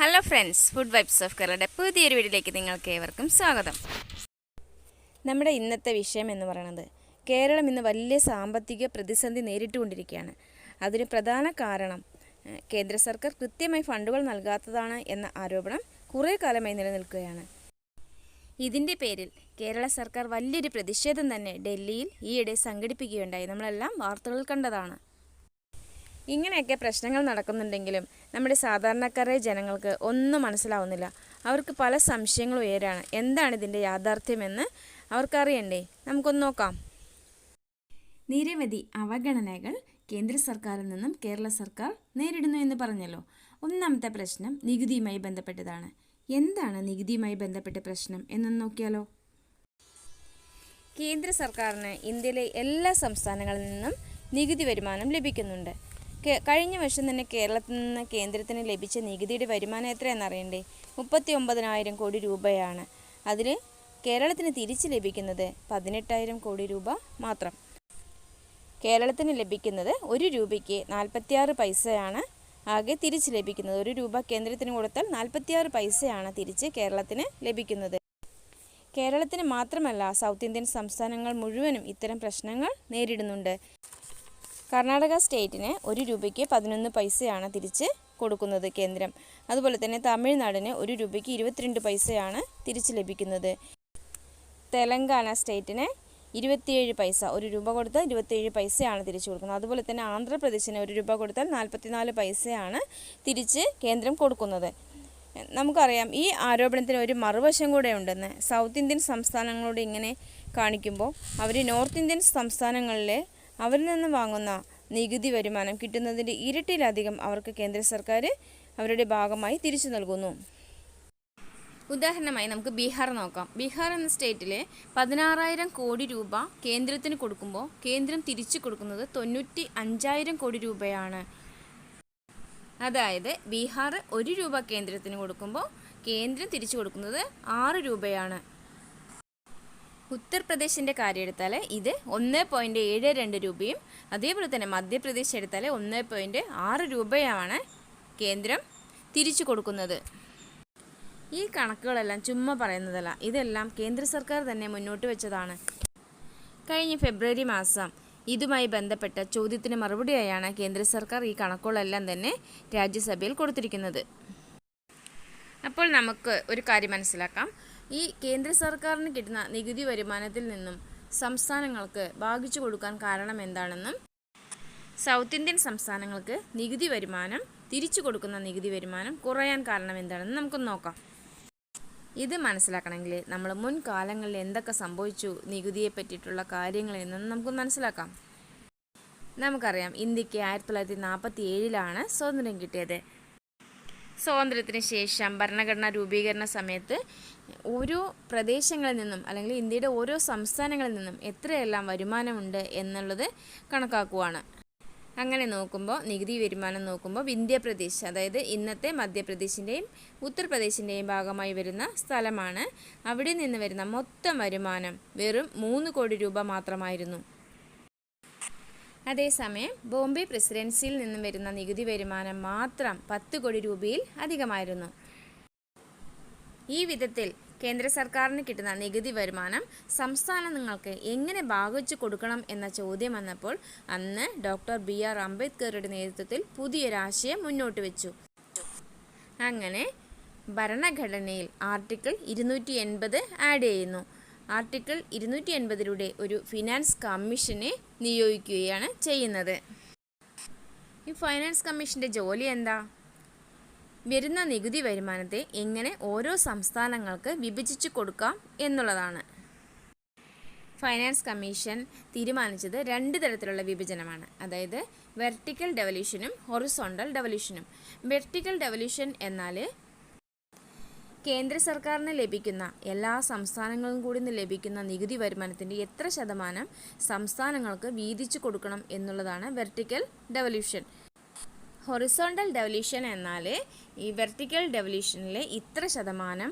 Hello friends food vibes of കേരളയുടെ പുതിയൊരു വീഡിയോയിലേക്ക് നിങ്ങൾക്ക് ഏവർക്കും സ്വാഗതം. നമ്മുടെ ഇന്നത്തെ വിഷയം എന്ന് പറയുന്നത് കേരളം ഇന്ന് വലിയ സാമ്പത്തിക പ്രതിസന്ധി നേരിട്ടുകൊണ്ടിരിക്കുകയാണ്. അതിന് പ്രധാന കാരണം കേന്ദ്ര സർക്കാർ കൃത്യമായി ഫണ്ടുകൾ നൽകാത്തതാണ് എന്ന ആരോപണം കുറേ കാലമായി നിലനിൽക്കുകയാണ്. ഇതിന്റെ പേരിൽ കേരള സർക്കാർ വലിയൊരു പ്രതിഷേധം തന്നെ ഡൽഹിയിൽ ഈയിടെ സംഘടിപ്പിക്കുകയുണ്ടായി. നമ്മളെല്ലാം വാർത്തകൾ കണ്ടതാണ്. ഇങ്ങനെയൊക്കെ പ്രശ്നങ്ങൾ നടക്കുന്നുണ്ടെങ്കിലും നമ്മുടെ സാധാരണക്കാരായ ജനങ്ങൾക്ക് ഒന്നും മനസ്സിലാവുന്നില്ല. അവർക്ക് പല സംശയങ്ങളും ഉയരാണ്. എന്താണ് ഇതിന്റെ യാഥാർത്ഥ്യമെന്ന് അവർക്കറിയണ്ടേ? നമുക്കൊന്ന് നോക്കാം. നിരവധി അവഗണനകൾ കേന്ദ്ര സർക്കാരിൽ നിന്നും കേരള സർക്കാർ നേരിടുന്നു എന്ന് പറഞ്ഞല്ലോ. ഒന്നാമത്തെ പ്രശ്നം നികുതിയുമായി ബന്ധപ്പെട്ടതാണ്. എന്താണ് നികുതിയുമായി ബന്ധപ്പെട്ട പ്രശ്നം എന്നൊന്ന് നോക്കിയാലോ? കേന്ദ്ര സർക്കാരിന് ഇന്ത്യയിലെ എല്ലാ സംസ്ഥാനങ്ങളിൽ നിന്നും നികുതി വരുമാനം ലഭിക്കുന്നുണ്ട്. കഴിഞ്ഞ വർഷം തന്നെ കേരളത്തിൽ നിന്ന് കേന്ദ്രത്തിന് ലഭിച്ച നികുതിയുടെ വരുമാനം എത്രയെന്ന് അറിയണ്ടേ? മുപ്പത്തി ഒമ്പതിനായിരം കോടി രൂപയാണ്. അതിൽ കേരളത്തിന് തിരിച്ച് ലഭിക്കുന്നത് പതിനെട്ടായിരം കോടി രൂപ മാത്രം. കേരളത്തിന് ലഭിക്കുന്നത് ഒരു രൂപയ്ക്ക് നാൽപ്പത്തിയാറ് പൈസയാണ് ആകെ തിരിച്ച് ലഭിക്കുന്നത്. ഒരു രൂപ കേന്ദ്രത്തിന് കൊടുത്താൽ നാൽപ്പത്തിയാറ് പൈസയാണ് തിരിച്ച് കേരളത്തിന് ലഭിക്കുന്നത്. കേരളത്തിന് മാത്രമല്ല സൗത്ത് ഇന്ത്യൻ സംസ്ഥാനങ്ങൾ മുഴുവനും ഇത്തരം പ്രശ്നങ്ങൾ നേരിടുന്നുണ്ട്. കർണാടക സ്റ്റേറ്റിന് ഒരു രൂപയ്ക്ക് പതിനൊന്ന് പൈസയാണ് തിരിച്ച് കൊടുക്കുന്നത് കേന്ദ്രം. അതുപോലെ തന്നെ തമിഴ്നാടിന് ഒരു രൂപയ്ക്ക് ഇരുപത്തിരണ്ട് പൈസയാണ് തിരിച്ച് ലഭിക്കുന്നത്. തെലങ്കാന സ്റ്റേറ്റിന് ഇരുപത്തിയേഴ് പൈസ ഒരു രൂപ കൊടുത്താൽ ഇരുപത്തിയേഴ് പൈസയാണ് തിരിച്ചു കൊടുക്കുന്നത്. അതുപോലെ തന്നെ ആന്ധ്രാപ്രദേശിന് ഒരു രൂപ കൊടുത്താൽ നാൽപ്പത്തിനാല് പൈസയാണ് തിരിച്ച് കേന്ദ്രം കൊടുക്കുന്നത്. നമുക്കറിയാം ഈ ആരോപണത്തിന് ഒരു മറുവശം കൂടെ ഉണ്ടെന്ന്. സൗത്ത് ഇന്ത്യൻ സംസ്ഥാനങ്ങളോട് ഇങ്ങനെ കാണിക്കുമ്പോൾ അവർ നോർത്ത് ഇന്ത്യൻ സംസ്ഥാനങ്ങളിലെ അവരിൽ നിന്ന് വാങ്ങുന്ന നികുതി വരുമാനം കിട്ടുന്നതിന്റെ ഇരട്ടിയിലധികം അവർക്ക് കേന്ദ്ര സർക്കാർ അവരുടെ ഭാഗമായി തിരിച്ചു നൽകുന്നു. ഉദാഹരണമായി നമുക്ക് ബീഹാർ നോക്കാം. ബീഹാർ എന്ന സ്റ്റേറ്റിലെ പതിനാറായിരം കോടി രൂപ കേന്ദ്രത്തിന് കൊടുക്കുമ്പോൾ കേന്ദ്രം തിരിച്ചു കൊടുക്കുന്നത് തൊണ്ണൂറ്റി അഞ്ചായിരം കോടി രൂപയാണ്. അതായത് ബീഹാർ ഒരു രൂപ കേന്ദ്രത്തിന് കൊടുക്കുമ്പോൾ കേന്ദ്രം തിരിച്ചു കൊടുക്കുന്നത് ആറ് രൂപയാണ്. ഉത്തർപ്രദേശിന്റെ കാര്യം എടുത്താൽ ഇത് ഒന്ന് പോയിന്റ് ഏഴ് രണ്ട് രൂപയും അതേപോലെ തന്നെ മധ്യപ്രദേശ് എടുത്താൽ ഒന്ന് പോയിന്റ് ആറ് രൂപയാണ് കേന്ദ്രം തിരിച്ചു കൊടുക്കുന്നത്. ഈ കണക്കുകളെല്ലാം ചുമ്മാ പറയുന്നതല്ല ഇതെല്ലാം കേന്ദ്ര സർക്കാർ തന്നെ മുന്നോട്ട് വെച്ചതാണ്. കഴിഞ്ഞ ഫെബ്രുവരി മാസം ഇതുമായി ബന്ധപ്പെട്ട ചോദ്യത്തിന് മറുപടിയായാണ് കേന്ദ്ര സർക്കാർ ഈ കണക്കുകളെല്ലാം തന്നെ രാജ്യസഭയിൽ കൊടുത്തിരിക്കുന്നത്. അപ്പോൾ നമുക്ക് ഒരു കാര്യം മനസ്സിലാക്കാം. ഈ കേന്ദ്ര സർക്കാരിന് കിട്ടുന്ന നികുതി വരുമാനത്തിൽ നിന്നും സംസ്ഥാനങ്ങൾക്ക് ഭാഗിച്ചു കൊടുക്കാൻ കാരണം എന്താണെന്നും സൗത്ത് ഇന്ത്യൻ സംസ്ഥാനങ്ങൾക്ക് നികുതി വരുമാനം തിരിച്ചു കൊടുക്കുന്ന നികുതി വരുമാനം കുറയാൻ കാരണം എന്താണെന്ന് നമുക്ക് നോക്കാം. ഇത് മനസ്സിലാക്കണമെങ്കിൽ നമ്മൾ മുൻകാലങ്ങളിൽ എന്തൊക്കെ സംഭവിച്ചു നികുതിയെ പറ്റിയിട്ടുള്ള കാര്യങ്ങൾ എന്നൊന്ന് നമുക്ക് മനസ്സിലാക്കാം. നമുക്കറിയാം ഇന്ത്യയ്ക്ക് ആയിരത്തി തൊള്ളായിരത്തി നാൽപ്പത്തി ഏഴിലാണ് സ്വാതന്ത്ര്യം കിട്ടിയത്. സ്വാതന്ത്ര്യത്തിന് ശേഷം ഭരണഘടനാ രൂപീകരണ സമയത്ത് ഓരോ പ്രദേശങ്ങളിൽ നിന്നും അല്ലെങ്കിൽ ഇന്ത്യയുടെ ഓരോ സംസ്ഥാനങ്ങളിൽ നിന്നും എത്രയെല്ലാം വരുമാനമുണ്ട് എന്നുള്ളത് കണക്കാക്കുവാണ്. അങ്ങനെ നോക്കുമ്പോൾ നികുതി വരുമാനം നോക്കുമ്പോൾ വിന്ധ്യപ്രദേശ് അതായത് ഇന്നത്തെ മധ്യപ്രദേശിന്റെയും ഉത്തർപ്രദേശിന്റെയും ഭാഗമായി വരുന്ന സ്ഥലമാണ്. അവിടെ നിന്ന് വരുന്ന മൊത്തം വരുമാനം വെറും മൂന്ന് കോടി രൂപ മാത്രമായിരുന്നു. അതേസമയം ബോംബെ പ്രസിഡൻസിയിൽ നിന്നും വരുന്ന നികുതി വരുമാനം മാത്രം പത്ത് കോടി രൂപയിൽ അധികമായിരുന്നു. ഈ വിധത്തിൽ കേന്ദ്ര സർക്കാരിന് കിട്ടുന്ന നികുതി വരുമാനം സംസ്ഥാനങ്ങൾക്ക് എങ്ങനെ ഭാഗിച്ചു കൊടുക്കണം എന്ന ചോദ്യം വന്നപ്പോൾ അന്ന് ഡോക്ടർ ബി ആർ അംബേദ്കറുടെ നേതൃത്വത്തിൽ പുതിയൊരാശയം മുന്നോട്ട് വെച്ചു. അങ്ങനെ ഭരണഘടനയിൽ ആർട്ടിക്കിൾ ഇരുന്നൂറ്റി എൺപത് ആഡ് ചെയ്യുന്നു. ആർട്ടിക്കിൾ ഇരുന്നൂറ്റി എൺപതിലൂടെ ഒരു ഫിനാൻസ് കമ്മീഷനെ നിയോഗിക്കുകയാണ് ചെയ്യുന്നത്. ഈ ഫൈനാൻസ് കമ്മീഷന്റെ ജോലി എന്താ? വരുന്ന നികുതി വരുമാനത്തെ എങ്ങനെ ഓരോ സംസ്ഥാനങ്ങൾക്ക് വിഭജിച്ച് കൊടുക്കാം എന്നുള്ളതാണ്. ഫൈനാൻസ് കമ്മീഷൻ തീരുമാനിച്ചത് രണ്ട് തരത്തിലുള്ള വിഭജനമാണ്. അതായത് വെർട്ടിക്കൽ ഡെവല്യൂഷനും ഹൊറിസോണ്ടൽ ഡെവല്യൂഷനും വെർട്ടിക്കൽ ഡെവല്യൂഷൻ എന്നാൽ കേന്ദ്ര സർക്കാരിന് ലഭിക്കുന്ന എല്ലാ സംസ്ഥാനങ്ങളും കൂടി നിന്ന് ലഭിക്കുന്ന നികുതി വരുമാനത്തിന്റെ എത്ര ശതമാനം സംസ്ഥാനങ്ങൾക്ക് വീതിച്ചു കൊടുക്കണം എന്നുള്ളതാണ് വെർട്ടിക്കൽ ഡെവല്യൂഷൻ ഹൊറിസോണ്ടൽ ഡെവല്യൂഷൻ എന്നാൽ ഈ വെർട്ടിക്കൽ ഡെവല്യൂഷനിലെ ഇത്ര ശതമാനം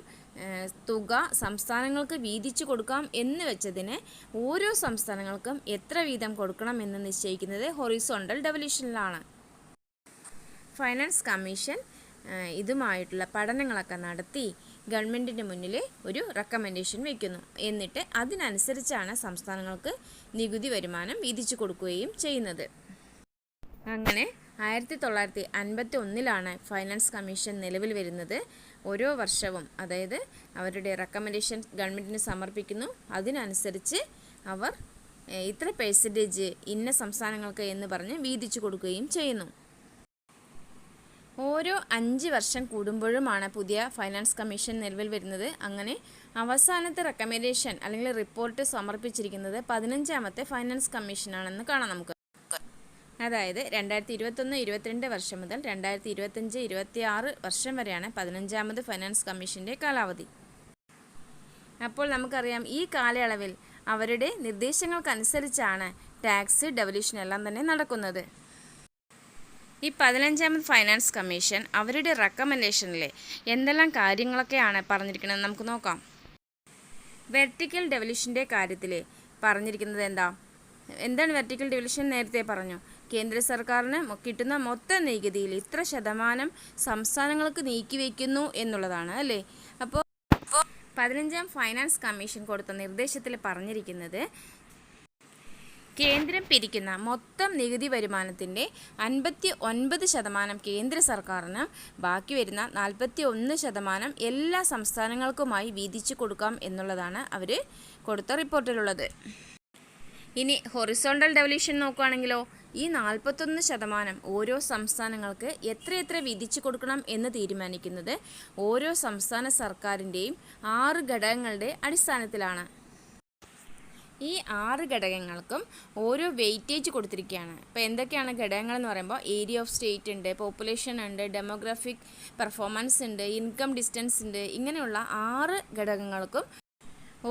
തുക സംസ്ഥാനങ്ങൾക്ക് വീതിച്ചു കൊടുക്കാം എന്ന് വെച്ചതിന് ഓരോ സംസ്ഥാനങ്ങൾക്കും എത്ര വീതം കൊടുക്കണം എന്ന് നിശ്ചയിക്കുന്നത് ഹൊറിസോണ്ടൽ ഡെവല്യൂഷനിലാണ് ഫൈനാൻസ് കമ്മീഷൻ ഇതുമായിട്ടുള്ള പഠനങ്ങളൊക്കെ നടത്തി ഗവൺമെന്റിന്റെ മുന്നിൽ ഒരു റെക്കമെൻഡേഷൻ വയ്ക്കുന്നു എന്നിട്ട് അതിനനുസരിച്ചാണ് സംസ്ഥാനങ്ങൾക്ക് നികുതി വരുമാനം വിധിച്ചു കൊടുക്കുകയും ചെയ്യുന്നത്. അങ്ങനെ ആയിരത്തി തൊള്ളായിരത്തി അൻപത്തി ഒന്നിലാണ് ഫൈനാൻസ് കമ്മീഷൻ നിലവിൽ വരുന്നത്. ഓരോ വർഷവും അതായത് അവരുടെ റെക്കമെൻഡേഷൻ ഗവൺമെന്റിന് സമർപ്പിക്കുന്നു. അതിനനുസരിച്ച് അവർ ഇത്ര പേഴ്സന്റേജ് ഇന്ന സംസ്ഥാനങ്ങൾക്ക് എന്ന് പറഞ്ഞ് വീതിച്ചു കൊടുക്കുകയും ചെയ്യുന്നു. ഓരോ അഞ്ച് വർഷം കൂടുമ്പോഴുമാണ് പുതിയ ഫൈനാൻസ് കമ്മീഷൻ നിലവിൽ വരുന്നത്. അങ്ങനെ അവസാനത്തെ റെക്കമെൻഡേഷൻ അല്ലെങ്കിൽ റിപ്പോർട്ട് സമർപ്പിച്ചിരിക്കുന്നത് പതിനഞ്ചാമത്തെ ഫൈനാൻസ് കമ്മീഷനാണെന്ന് കാണാം നമുക്ക്. അതായത് രണ്ടായിരത്തി ഇരുപത്തൊന്ന് ഇരുപത്തിരണ്ട് വർഷം മുതൽ രണ്ടായിരത്തി ഇരുപത്തഞ്ച് ഇരുപത്തി ആറ് വർഷം വരെയാണ് പതിനഞ്ചാമത് ഫൈനാൻസ് കമ്മീഷന്റെ കാലാവധി. അപ്പോൾ നമുക്കറിയാം ഈ കാലയളവിൽ അവരുടെ നിർദ്ദേശങ്ങൾക്കനുസരിച്ചാണ് ടാക്സ് ഡെവല്യൂഷൻ എല്ലാം തന്നെ നടക്കുന്നത്. ഈ പതിനഞ്ചാമത് ഫൈനാൻസ് കമ്മീഷൻ അവരുടെ റെക്കമെൻഡേഷനിൽ എന്തെല്ലാം കാര്യങ്ങളൊക്കെയാണ് പറഞ്ഞിരിക്കുന്നത് നമുക്ക് നോക്കാം. വെർട്ടിക്കൽ ഡെവല്യൂഷന്റെ കാര്യത്തിൽ പറഞ്ഞിരിക്കുന്നത് എന്താ? എന്താണ് വെർട്ടിക്കൽ ഡെവലൂഷൻ നേരത്തെ പറഞ്ഞു? കേന്ദ്ര സർക്കാരിന് കിട്ടുന്ന മൊത്തം നികുതിയിൽ ഇത്ര ശതമാനം സംസ്ഥാനങ്ങൾക്ക് നീക്കി നീക്കിവെക്കുന്നു എന്നുള്ളതാണ് അല്ലേ? അപ്പോൾ പതിനഞ്ചാം ഫൈനാൻസ് കമ്മീഷൻ കൊടുത്ത നിർദ്ദേശത്തിൽ പറഞ്ഞിരിക്കുന്നത് കേന്ദ്രം പിരിക്കുന്ന മൊത്തം നികുതി വരുമാനത്തിന്റെ അൻപത്തി ഒൻപത് ശതമാനം കേന്ദ്ര സർക്കാരിന് ബാക്കി വരുന്ന നാൽപ്പത്തി ഒന്ന് ശതമാനം എല്ലാ സംസ്ഥാനങ്ങൾക്കുമായി വീതിച്ചു കൊടുക്കാം എന്നുള്ളതാണ് അവർ കൊടുത്ത റിപ്പോർട്ടിലുള്ളത്. ഇനി ഹൊറിസോണ്ടൽ ഡെവല്യൂഷൻ നോക്കുകയാണെങ്കിലോ ഈ നാൽപ്പത്തൊന്ന് ശതമാനം ഓരോ സംസ്ഥാനങ്ങൾക്ക് എത്രയെത്ര വിധിച്ചു കൊടുക്കണം എന്ന് തീരുമാനിക്കുന്നത് ഓരോ സംസ്ഥാന സർക്കാരിന്റെയും ആറ് ഘടകങ്ങളുടെ അടിസ്ഥാനത്തിലാണ്. ഈ ആറ് ഘടകങ്ങൾക്കും ഓരോ വെയിറ്റേജ് കൊടുത്തിരിക്കുകയാണ്. അപ്പോൾ എന്തൊക്കെയാണ് ഘടകങ്ങൾ എന്ന് പറയുമ്പോൾ ഏരിയ ഓഫ് സ്റ്റേറ്റ് ഉണ്ട് പോപ്പുലേഷൻ ഉണ്ട് ഡെമോഗ്രാഫിക് പെർഫോമൻസ് ഉണ്ട് ഇൻകം ഡിസ്റ്റൻസ് ഉണ്ട് ഇങ്ങനെയുള്ള ആറ് ഘടകങ്ങൾക്കും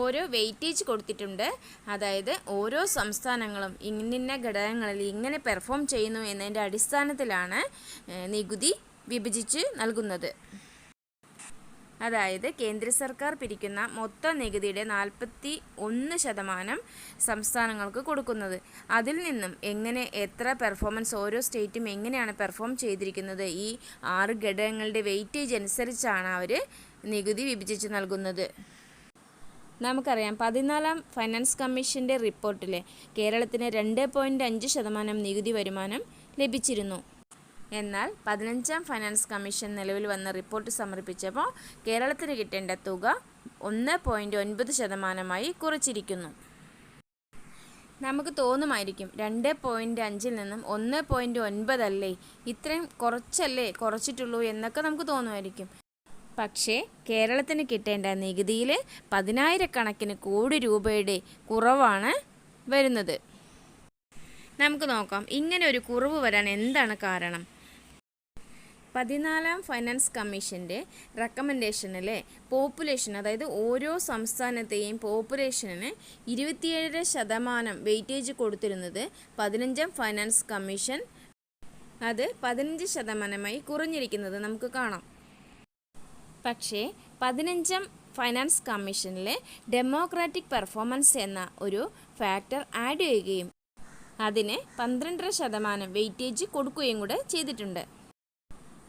ഓരോ വെയിറ്റേജ് കൊടുത്തിട്ടുണ്ട്. അതായത് ഓരോ സംസ്ഥാനങ്ങളും ഇന്നിന്ന ഘടകങ്ങളിൽ ഇങ്ങനെ പെർഫോം ചെയ്യുന്നു എന്നതിന്റെ അടിസ്ഥാനത്തിലാണ് നികുതി വിഭജിച്ച് നൽകുന്നത്. അതായത് കേന്ദ്ര സർക്കാർ പിരിക്കുന്ന മൊത്തം നികുതിയുടെ നാൽപ്പത്തി ഒന്ന് ശതമാനം സംസ്ഥാനങ്ങൾക്ക് കൊടുക്കുന്നത്. അതിൽ നിന്നും എങ്ങനെ എത്ര പെർഫോമൻസ് ഓരോ സ്റ്റേറ്റും എങ്ങനെയാണ് പെർഫോം ചെയ്തിരിക്കുന്നത്? ഈ ആറ് ഘടകങ്ങളുടെ വെയിറ്റേജ് അനുസരിച്ചാണ് അവർ നികുതി വിഭജിച്ച് നൽകുന്നത്. നമുക്കറിയാം പതിനാലാം ഫൈനാൻസ് കമ്മീഷന്റെ റിപ്പോർട്ടിൽ കേരളത്തിന് രണ്ട് പോയിന്റ് അഞ്ച് ശതമാനം നികുതി വരുമാനം ലഭിച്ചിരുന്നു. എന്നാൽ പതിനഞ്ചാം ഫൈനാൻസ് കമ്മീഷൻ നിലവിൽ വന്ന റിപ്പോർട്ട് സമർപ്പിച്ചപ്പോൾ കേരളത്തിന് കിട്ടേണ്ട തുക ഒന്ന് പോയിന്റ് ഒൻപത് ശതമാനമായി കുറച്ചിരിക്കുന്നു. നമുക്ക് തോന്നുമായിരിക്കും രണ്ട് പോയിന്റ് അഞ്ചിൽ നിന്നും ഒന്ന് പോയിന്റ് ഒൻപതല്ലേ? ഇത്രയും കുറച്ചല്ലേ കുറച്ചിട്ടുള്ളൂ എന്നൊക്കെ നമുക്ക് തോന്നുമായിരിക്കും. പക്ഷേ കേരളത്തിന് കിട്ടേണ്ട നികുതിയിൽ പതിനായിരക്കണക്കിന് കോടി രൂപയുടെ കുറവാണ് വരുന്നത്. നമുക്ക് നോക്കാം ഇങ്ങനെ ഒരു കുറവ് വരാൻ എന്താണ് കാരണം? പതിനാലാം ഫൈനാൻസ് കമ്മീഷന്റെ റെക്കമെൻഡേഷനിലെ പോപ്പുലേഷൻ അതായത് ഓരോ സംസ്ഥാനത്തെയും പോപ്പുലേഷന് ഇരുപത്തിയേഴര ശതമാനം വെയിറ്റേജ് കൊടുത്തിരുന്നത് പതിനഞ്ചാം ഫൈനാൻസ് കമ്മീഷൻ. അത് പതിനഞ്ച് ശതമാനമായി കുറഞ്ഞിരിക്കുന്നത് നമുക്ക് കാണാം. പക്ഷേ പതിനഞ്ചാം ഫൈനാൻസ് കമ്മീഷനിലെ ഡെമോക്രാറ്റിക് പെർഫോമൻസ് എന്ന ഒരു ഫാക്ടർ ആഡ് ചെയ്യുകയും അതിന് പന്ത്രണ്ടര ശതമാനം വെയിറ്റേജ് കൊടുക്കുകയും കൂടെ ചെയ്തിട്ടുണ്ട്.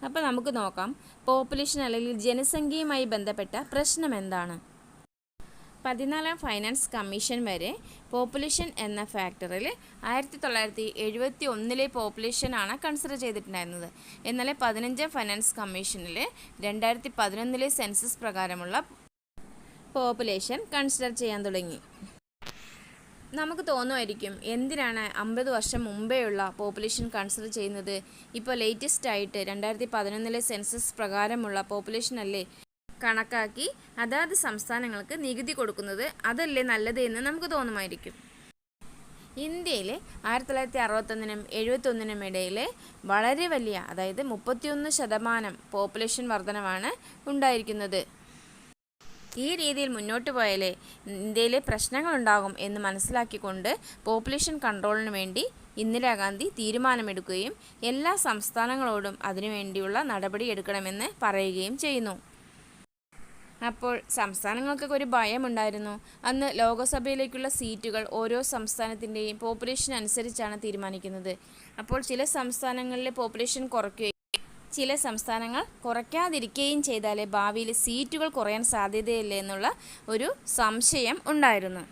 അപ്പോൾ നമുക്ക് നോക്കാം. പോപ്പുലേഷൻ അല്ലെങ്കിൽ ജനസംഖ്യയുമായി ബന്ധപ്പെട്ട പ്രശ്നം എന്താണ്? പതിനാലാം ഫൈനാൻസ് കമ്മീഷൻ വരെ പോപ്പുലേഷൻ എന്ന ഫാക്ടറിൽ ആയിരത്തി തൊള്ളായിരത്തി എഴുപത്തി ഒന്നിലെ പോപ്പുലേഷനാണ് കൺസിഡർ ചെയ്തിട്ടുണ്ടായിരുന്നത്. എന്നാൽ പതിനഞ്ചാം ഫൈനാൻസ് കമ്മീഷനിൽ രണ്ടായിരത്തി പതിനൊന്നിലെ സെൻസസ് പ്രകാരമുള്ള പോപ്പുലേഷൻ കൺസിഡർ ചെയ്യാൻ തുടങ്ങി. നമുക്ക് തോന്നുമായിരിക്കും എന്തിനാണ് അമ്പത് വർഷം മുമ്പേയുള്ള പോപ്പുലേഷൻ കൺസിഡർ ചെയ്യുന്നത്? ഇപ്പോൾ ലേറ്റസ്റ്റ് ആയിട്ട് രണ്ടായിരത്തി പതിനൊന്നിലെ സെൻസസ് പ്രകാരമുള്ള പോപ്പുലേഷൻ അല്ലേ? കണക്കാക്കി അതാത് സംസ്ഥാനങ്ങൾക്ക് നികുതി കൊടുക്കുന്നത് അതല്ലേ നല്ലത് എന്ന് നമുക്ക് തോന്നുമായിരിക്കും. ഇന്ത്യയിലെ ആയിരത്തി തൊള്ളായിരത്തി അറുപത്തൊന്നിനും എഴുപത്തൊന്നിനും ഇടയിലെ വളരെ വലിയ അതായത് മുപ്പത്തിയൊന്ന് ശതമാനം പോപ്പുലേഷൻ വർധനമാണ് ഉണ്ടായിരിക്കുന്നത്. ഈ രീതിയിൽ മുന്നോട്ട് പോയാലേ ഇന്ത്യയിൽ പ്രശ്നങ്ങളുണ്ടാകും എന്ന് മനസ്സിലാക്കിക്കൊണ്ട് പോപ്പുലേഷൻ കൺട്രോളിന് വേണ്ടി ഇന്ദിരാഗാന്ധി തീരുമാനമെടുക്കുകയും എല്ലാ സംസ്ഥാനങ്ങളോടും അതിനുവേണ്ടിയുള്ള നടപടി എടുക്കണമെന്ന് പറയുകയും ചെയ്യുന്നു. അപ്പോൾ സംസ്ഥാനങ്ങൾക്കൊക്കെ ഒരു ഭയമുണ്ടായിരുന്നു. അന്ന് ലോകസഭയിലേക്കുള്ള സീറ്റുകൾ ഓരോ സംസ്ഥാനത്തിന്റെയും പോപ്പുലേഷൻ അനുസരിച്ചാണ് തീരുമാനിക്കുന്നത്. അപ്പോൾ ചില സംസ്ഥാനങ്ങളിലെ പോപ്പുലേഷൻ കുറയ്ക്കുകയും ചില സംസ്ഥാനങ്ങൾ കുറയ്ക്കാതിരിക്കുകയും ചെയ്താലേ ഭാവിയിൽ സീറ്റുകൾ കുറയാൻ സാധ്യതയില്ല എന്നുള്ള ഒരു സംശയം ഉണ്ടായിരുന്നു.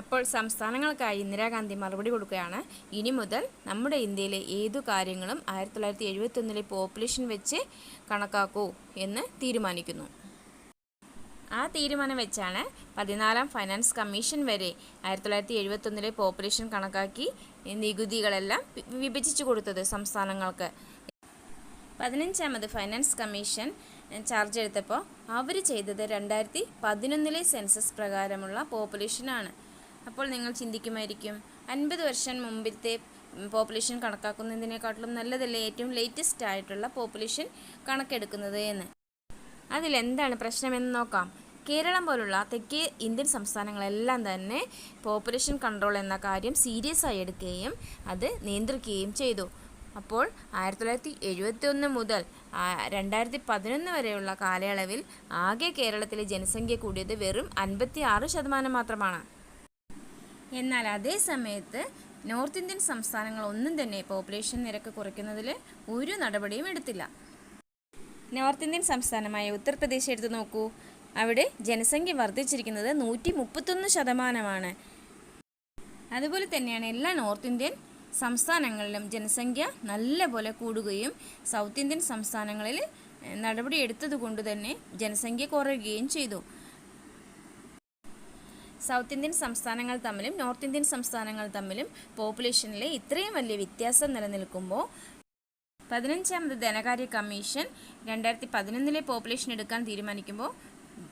അപ്പോൾ സംസ്ഥാനങ്ങൾക്കായി ഇന്ദിരാഗാന്ധി മറുപടി കൊടുക്കുകയാണ്. ഇനി മുതൽ നമ്മുടെ ഇന്ത്യയിലെ ഏതു കാര്യങ്ങളും ആയിരത്തി തൊള്ളായിരത്തി എഴുപത്തൊന്നിലെ പോപ്പുലേഷൻ വെച്ച് കണക്കാക്കൂ എന്ന് തീരുമാനിക്കുന്നു. ആ തീരുമാനം വെച്ചാണ് പതിനാലാം ഫൈനാൻസ് കമ്മീഷൻ വരെ ആയിരത്തി തൊള്ളായിരത്തി എഴുപത്തൊന്നിലെ പോപ്പുലേഷൻ കണക്കാക്കി നികുതികളെല്ലാം വിഭജിച്ചു കൊടുത്തത് സംസ്ഥാനങ്ങൾക്ക്. പതിനഞ്ചാമത് ഫൈനാൻസ് കമ്മീഷൻ ചാർജ് എടുത്തപ്പോൾ അവർ ചെയ്തത് രണ്ടായിരത്തി പതിനൊന്നിലെ സെൻസസ് പ്രകാരമുള്ള പോപ്പുലേഷനാണ്. അപ്പോൾ നിങ്ങൾ ചിന്തിക്കുമായിരിക്കും അൻപത് വർഷം മുമ്പിലത്തെ പോപ്പുലേഷൻ കണക്കാക്കുന്നതിനേക്കാട്ടിലും നല്ലതല്ലേ ഏറ്റവും ലേറ്റസ്റ്റ് ആയിട്ടുള്ള പോപ്പുലേഷൻ കണക്കെടുക്കുന്നത് എന്ന്. അതിലെന്താണ് പ്രശ്നമെന്ന് നോക്കാം. കേരളം പോലുള്ള തെക്കേ ഇന്ത്യൻ സംസ്ഥാനങ്ങളെല്ലാം തന്നെ പോപ്പുലേഷൻ കൺട്രോൾ എന്ന കാര്യം സീരിയസ് ആയി എടുക്കുകയും അത് നിയന്ത്രിക്കുകയും ചെയ്തു. അപ്പോൾ ആയിരത്തി തൊള്ളായിരത്തി എഴുപത്തി ഒന്ന് മുതൽ രണ്ടായിരത്തി പതിനൊന്ന് വരെയുള്ള കാലയളവിൽ ആകെ കേരളത്തിലെ ജനസംഖ്യ കൂടിയത് വെറും അൻപത്തി ആറ് ശതമാനം മാത്രമാണ്. എന്നാൽ അതേ സമയത്ത് നോർത്ത് ഇന്ത്യൻ സംസ്ഥാനങ്ങൾ ഒന്നും തന്നെ പോപ്പുലേഷൻ നിരക്ക് കുറയ്ക്കുന്നതിൽ ഒരു നടപടിയും എടുത്തില്ല. നോർത്ത് ഇന്ത്യൻ സംസ്ഥാനമായ ഉത്തർപ്രദേശ് എടുത്തു നോക്കൂ. അവിടെ ജനസംഖ്യ വർദ്ധിച്ചിരിക്കുന്നത് നൂറ്റി മുപ്പത്തൊന്ന് ശതമാനമാണ്. അതുപോലെ തന്നെയാണ് എല്ലാ നോർത്ത് ഇന്ത്യൻ സംസ്ഥാനങ്ങളിലും ജനസംഖ്യ നല്ലപോലെ കൂടുകയും സൗത്ത് ഇന്ത്യൻ സംസ്ഥാനങ്ങളിൽ ഏഹ്, നടപടി എടുത്തത് കൊണ്ട് തന്നെ ജനസംഖ്യ കുറയുകയും ചെയ്തു. സൗത്ത് ഇന്ത്യൻ സംസ്ഥാനങ്ങൾ തമ്മിലും നോർത്ത് ഇന്ത്യൻ സംസ്ഥാനങ്ങൾ തമ്മിലും പോപ്പുലേഷനിലെ ഇത്രയും വലിയ വ്യത്യാസം നിലനിൽക്കുമ്പോൾ പതിനഞ്ചാമത് ധനകാര്യ കമ്മീഷൻ രണ്ടായിരത്തി പതിനൊന്നിലെ പോപ്പുലേഷൻ എടുക്കാൻ തീരുമാനിക്കുമ്പോൾ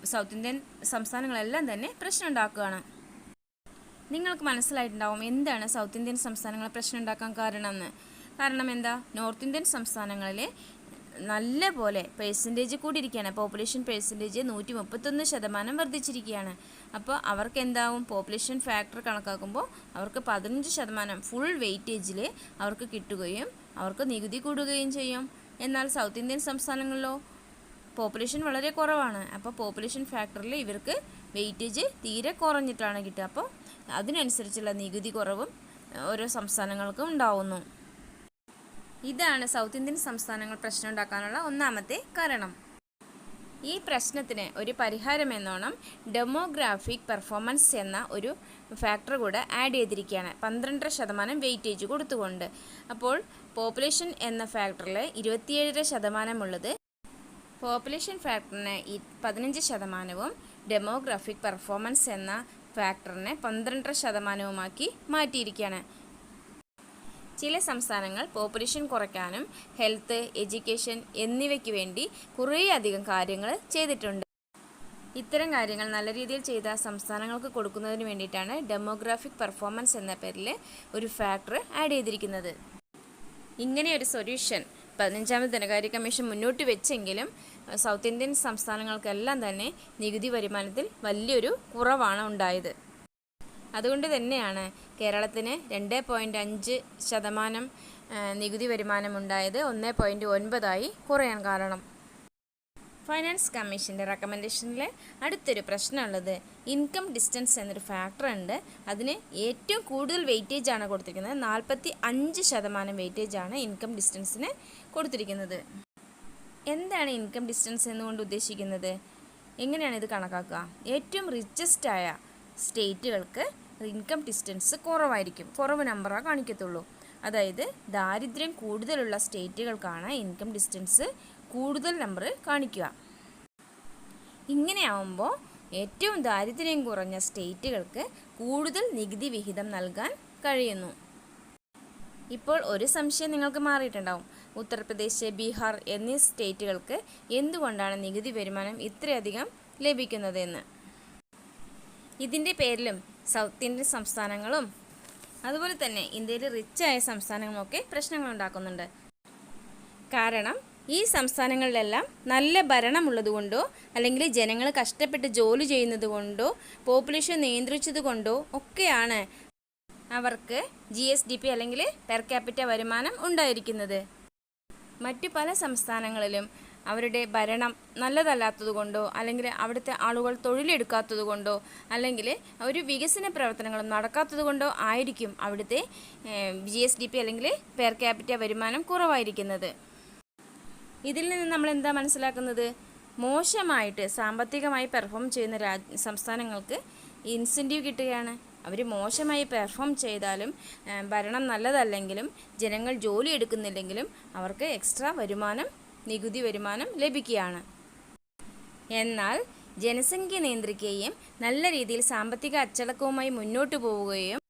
സൗത്ത് ഇന്ത്യൻ സംസ്ഥാനങ്ങളെല്ലാം തന്നെ പ്രശ്നം ഉണ്ടാക്കുകയാണ്. നിങ്ങൾക്ക് മനസ്സിലായിട്ടുണ്ടാവും എന്താണ് സൗത്ത് ഇന്ത്യൻ സംസ്ഥാനങ്ങൾ പ്രശ്നം ഉണ്ടാക്കാൻ കാരണമെന്ന്. കാരണം എന്താ? നോർത്ത് ഇന്ത്യൻ സംസ്ഥാനങ്ങളിൽ നല്ല പോലെ പേഴ്സന്റേജ് കൂടിയിരിക്കുകയാണ്. പോപ്പുലേഷൻ പേഴ്സന്റേജ് നൂറ്റി മുപ്പത്തൊന്ന് ശതമാനം വർദ്ധിച്ചിരിക്കുകയാണ്. അപ്പോൾ അവർക്ക് എന്താവും? പോപ്പുലേഷൻ ഫാക്ടർ കണക്കാക്കുമ്പോൾ അവർക്ക് പതിനഞ്ച് ശതമാനം ഫുൾ വെയിറ്റേജിൽ അവർക്ക് കിട്ടുകയും അവർക്ക് നികുതി കൂടുകയും ചെയ്യും. എന്നാൽ സൗത്ത് ഇന്ത്യൻ സംസ്ഥാനങ്ങളിലോ പോപ്പുലേഷൻ വളരെ കുറവാണ്. അപ്പോൾ പോപ്പുലേഷൻ ഫാക്ടറിൽ ഇവർക്ക് വെയിറ്റേജ് തീരെ കുറഞ്ഞിട്ടാണ് കിട്ടുക. അപ്പോൾ അതിനനുസരിച്ചുള്ള നികുതി കുറവും ഓരോ സംസ്ഥാനങ്ങൾക്കും ഉണ്ടാവുന്നു. ഇതാണ് സൗത്ത് ഇന്ത്യൻ സംസ്ഥാനങ്ങൾ പ്രശ്നം ഉണ്ടാക്കാനുള്ള ഒന്നാമത്തെ കാരണം. ഈ പ്രശ്നത്തിന് ഒരു പരിഹാരം എന്നോണം ഡെമോഗ്രാഫിക് പെർഫോമൻസ് എന്ന ഒരു ഫാക്ടർ കൂടെ ആഡ് ചെയ്തിരിക്കുകയാണ്. പന്ത്രണ്ടര ശതമാനം വെയിറ്റേജ് കൊടുത്തുകൊണ്ട്. അപ്പോൾ പോപ്പുലേഷൻ എന്ന ഫാക്ടറിൽ ഇരുപത്തിയേഴര ശതമാനമുള്ളത് പോപ്പുലേഷൻ ഫാക്ടറിന് പതിനഞ്ച് ശതമാനവും ഡെമോഗ്രാഫിക് പെർഫോമൻസ് എന്ന ഫാക്ടറിനെ പന്ത്രണ്ടര ശതമാനവുമാക്കി മാറ്റിയിരിക്കുകയാണ്. ചില സംസ്ഥാനങ്ങൾ പോപ്പുലേഷൻ കുറയ്ക്കാനും ഹെൽത്ത് എഡ്യൂക്കേഷൻ എന്നിവയ്ക്ക് വേണ്ടി കുറേയധികം കാര്യങ്ങൾ ചെയ്തിട്ടുണ്ട്. ഇത്തരം കാര്യങ്ങൾ നല്ല രീതിയിൽ ചെയ്ത സംസ്ഥാനങ്ങൾക്ക് കൊടുക്കുന്നതിന് വേണ്ടിയിട്ടാണ് ഡെമോഗ്രാഫിക് പെർഫോമൻസ് എന്ന പേരിൽ ഒരു ഫാക്ടർ ആഡ് ചെയ്തിരിക്കുന്നത്. ഇങ്ങനെ ഒരു സൊല്യൂഷൻ പതിനഞ്ചാമത് ധനകാര്യ കമ്മീഷൻ മുന്നോട്ട് വെച്ചെങ്കിലും സൗത്ത് ഇന്ത്യൻ സംസ്ഥാനങ്ങൾക്കെല്ലാം തന്നെ നികുതി വരുമാനത്തിൽ വലിയൊരു കുറവാണ് ഉണ്ടായത്. അതുകൊണ്ട് തന്നെയാണ് കേരളത്തിന് രണ്ട് പോയിന്റ് അഞ്ച് ശതമാനം നികുതി വരുമാനമുണ്ടായത് ഒന്ന് പോയിന്റ് ഒൻപതായി കുറയാൻ കാരണം. ഫൈനാൻസ് കമ്മീഷന്റെ റെക്കമെൻഡേഷനിൽ അടുത്തൊരു പ്രശ്നമുള്ളത് ഇൻകം ഡിസ്റ്റൻസ് എന്നൊരു ഫാക്ടർ ഉണ്ട്. അതിന് ഏറ്റവും കൂടുതൽ വെയിറ്റേജ് ആണ് കൊടുത്തിരിക്കുന്നത്. നാൽപ്പത്തി അഞ്ച് ശതമാനം വെയിറ്റേജ് ആണ് ഇൻകം ഡിസ്റ്റൻസിന് കൊടുത്തിരിക്കുന്നത്. എന്താണ് ഇൻകം ഡിസ്റ്റൻസ് എന്നുകൊണ്ട് ഉദ്ദേശിക്കുന്നത്? എങ്ങനെയാണ് ഇത് കണക്കാക്കുക? ഏറ്റവും റിച്ചസ്റ്റ് ആയ സ്റ്റേറ്റുകൾക്ക് ഇൻകം ഡിസ്റ്റൻസ് കുറവായിരിക്കും. കുറവ് നമ്പറാണ് കാണിക്കത്തുള്ളൂ. അതായത് ദാരിദ്ര്യം കൂടുതലുള്ള സ്റ്റേറ്റുകൾക്കാണ് ഇൻകം ഡിസ്റ്റൻസ് കൂടുതൽ നമ്പർ കാണിക്കുക. ഇങ്ങനെയാവുമ്പോൾ ഏറ്റവും ദാരിദ്ര്യം കുറഞ്ഞ സ്റ്റേറ്റുകൾക്ക് കൂടുതൽ നികുതി വിഹിതം നൽകാൻ കഴിയുന്നു. ഇപ്പോൾ ഒരു സംശയം നിങ്ങൾക്ക് മാറിയിട്ടുണ്ടാവും. ഉത്തർപ്രദേശ് ബീഹാർ എന്നീ സ്റ്റേറ്റുകൾക്ക് എന്തുകൊണ്ടാണ് നികുതി വരുമാനം ഇത്രയധികം ലഭിക്കുന്നതെന്ന്? ഇതിന്റെ പേരിലും സൗത്ത് ഇന്ത്യൻ സംസ്ഥാനങ്ങളും അതുപോലെ തന്നെ ഇന്ത്യയിലെ റിച്ചായ സംസ്ഥാനങ്ങളുമൊക്കെ പ്രശ്നങ്ങൾ ഉണ്ടാക്കുന്നുണ്ട്. കാരണം ഈ സംസ്ഥാനങ്ങളിലെല്ലാം നല്ല ഭരണമുള്ളതുകൊണ്ടോ അല്ലെങ്കിൽ ജനങ്ങൾ കഷ്ടപ്പെട്ട് ജോലി ചെയ്യുന്നത് കൊണ്ടോ പോപ്പുലേഷൻ നിയന്ത്രിച്ചത് കൊണ്ടോ ഒക്കെയാണ് അവർക്ക് ജി എസ് ഡി പി അല്ലെങ്കിൽ പെർ ക്യാപിറ്റ വരുമാനം ഉണ്ടായിരിക്കുന്നത്. മറ്റു പല സംസ്ഥാനങ്ങളിലും അവരുടെ ഭരണം നല്ലതല്ലാത്തതുകൊണ്ടോ അല്ലെങ്കിൽ അവിടുത്തെ ആളുകൾ തൊഴിലെടുക്കാത്തതുകൊണ്ടോ അല്ലെങ്കിൽ ഒരു വികസന പ്രവർത്തനങ്ങളും നടക്കാത്തതുകൊണ്ടോ ആയിരിക്കും അവിടുത്തെ ജി എസ് ഡി പി അല്ലെങ്കിൽ പെർ ക്യാപിറ്റ വരുമാനം കുറവായിരിക്കുന്നത്. ഇതിൽ നിന്ന് നമ്മൾ എന്താ മനസ്സിലാക്കുന്നത്? മോശമായിട്ട് സാമ്പത്തികമായി പെർഫോം ചെയ്യുന്ന രാജ് സംസ്ഥാനങ്ങൾക്ക് ഇൻസെന്റീവ് കിട്ടുകയാണ്. അവർ മോശമായി പെർഫോം ചെയ്താലും ഭരണം നല്ലതല്ലെങ്കിലും ജനങ്ങൾ ജോലി എടുക്കുന്നില്ലെങ്കിലും അവർക്ക് എക്സ്ട്രാ വരുമാനം നികുതി വരുമാനം ലഭിക്കുകയാണ്. എന്നാൽ ജനസംഖ്യ നിയന്ത്രിക്കുകയും നല്ല രീതിയിൽ സാമ്പത്തിക അച്ചടക്കവുമായി മുന്നോട്ടു പോവുകയും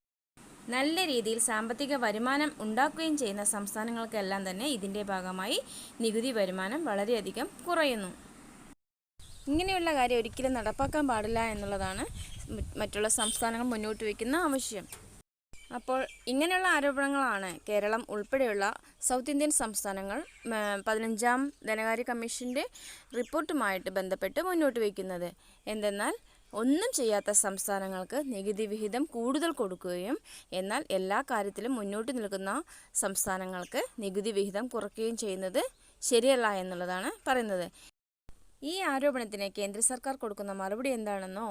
നല്ല രീതിയിൽ സാമ്പത്തിക വരുമാനം ഉണ്ടാക്കുകയും ചെയ്യുന്ന സംസ്ഥാനങ്ങൾക്കെല്ലാം തന്നെ ഇതിന്റെ ഭാഗമായി നികുതി വരുമാനം വളരെയധികം കുറയുന്നു. ഇങ്ങനെയുള്ള കാര്യം ഒരിക്കലും നടപ്പാക്കാൻ പാടില്ല എന്നുള്ളതാണ് മറ്റുള്ള സംസ്ഥാനങ്ങൾ മുന്നോട്ട് വയ്ക്കുന്ന ആവശ്യം. അപ്പോൾ ഇങ്ങനെയുള്ള ആരോപണങ്ങളാണ് കേരളം ഉൾപ്പെടെയുള്ള സൗത്ത് ഇന്ത്യൻ സംസ്ഥാനങ്ങൾ പതിനഞ്ചാം ധനകാര്യ കമ്മീഷന്റെ റിപ്പോർട്ടുമായിട്ട് ബന്ധപ്പെട്ട് മുന്നോട്ട് വയ്ക്കുന്നത്. എന്തെന്നാൽ ഒന്നും ചെയ്യാത്ത സംസ്ഥാനങ്ങൾക്ക് നികുതി വിഹിതം കൂടുതൽ കൊടുക്കുകയും എന്നാൽ എല്ലാ കാര്യത്തിലും മുന്നോട്ട് നിൽക്കുന്ന സംസ്ഥാനങ്ങൾക്ക് നികുതി വിഹിതം കുറയ്ക്കുകയും ചെയ്യുന്നത് ശരിയല്ല എന്നുള്ളതാണ് പറയുന്നത്. ഈ ആരോപണത്തിന് കേന്ദ്ര സർക്കാർ കൊടുക്കുന്ന മറുപടി എന്താണെന്നോ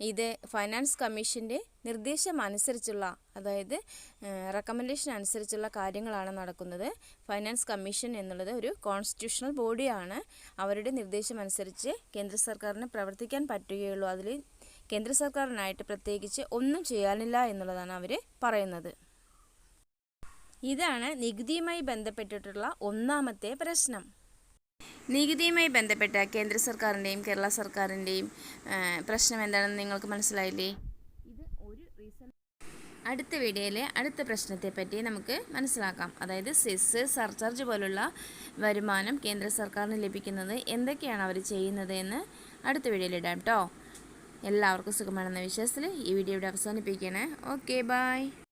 ഇത് ഫൈനാൻസ് കമ്മീഷന്റെ നിർദ്ദേശം അനുസരിച്ചുള്ള അതായത് റെക്കമെൻഡേഷൻ അനുസരിച്ചുള്ള കാര്യങ്ങളാണ് നടക്കുന്നത്. ഫൈനാൻസ് കമ്മീഷൻ എന്നുള്ളത് ഒരു കോൺസ്റ്റിറ്റ്യൂഷണൽ ബോഡിയാണ് അവരുടെ നിർദ്ദേശം അനുസരിച്ച് കേന്ദ്ര സർക്കാരിന് പ്രവർത്തിക്കാൻ പറ്റുകയുള്ളൂ. അതിൽ കേന്ദ്ര സർക്കാരിനായിട്ട് പ്രത്യേകിച്ച് ഒന്നും ചെയ്യാനില്ല എന്നുള്ളതാണ് അവർ പറയുന്നത്. ഇതാണ് നികുതിയുമായി ബന്ധപ്പെട്ടിട്ടുള്ള ഒന്നാമത്തെ പ്രശ്നം. നികുതിയുമായി ബന്ധപ്പെട്ട കേന്ദ്ര സർക്കാരിന്റെയും കേരള സർക്കാരിന്റെയും പ്രശ്നം എന്താണെന്ന് നിങ്ങൾക്ക് മനസ്സിലായില്ലേ? ഇത് ഒരു റീസൺ അടുത്ത വീഡിയോയിലെ അടുത്ത പ്രശ്നത്തെ പറ്റി നമുക്ക് മനസ്സിലാക്കാം. അതായത് സെസ് സർചാർജ് പോലുള്ള വരുമാനം കേന്ദ്ര സർക്കാരിന് ലഭിക്കുന്നത് എന്തൊക്കെയാണ് അവർ ചെയ്യുന്നത് എന്ന് അടുത്ത വീഡിയോയിൽ ഇടാം കേട്ടോ എല്ലാവർക്കും സുഖമാണെന്ന വിശ്വാസത്തിൽ ഈ വീഡിയോ ഇവിടെ അവസാനിപ്പിക്കണേ ഓക്കെ ബായ്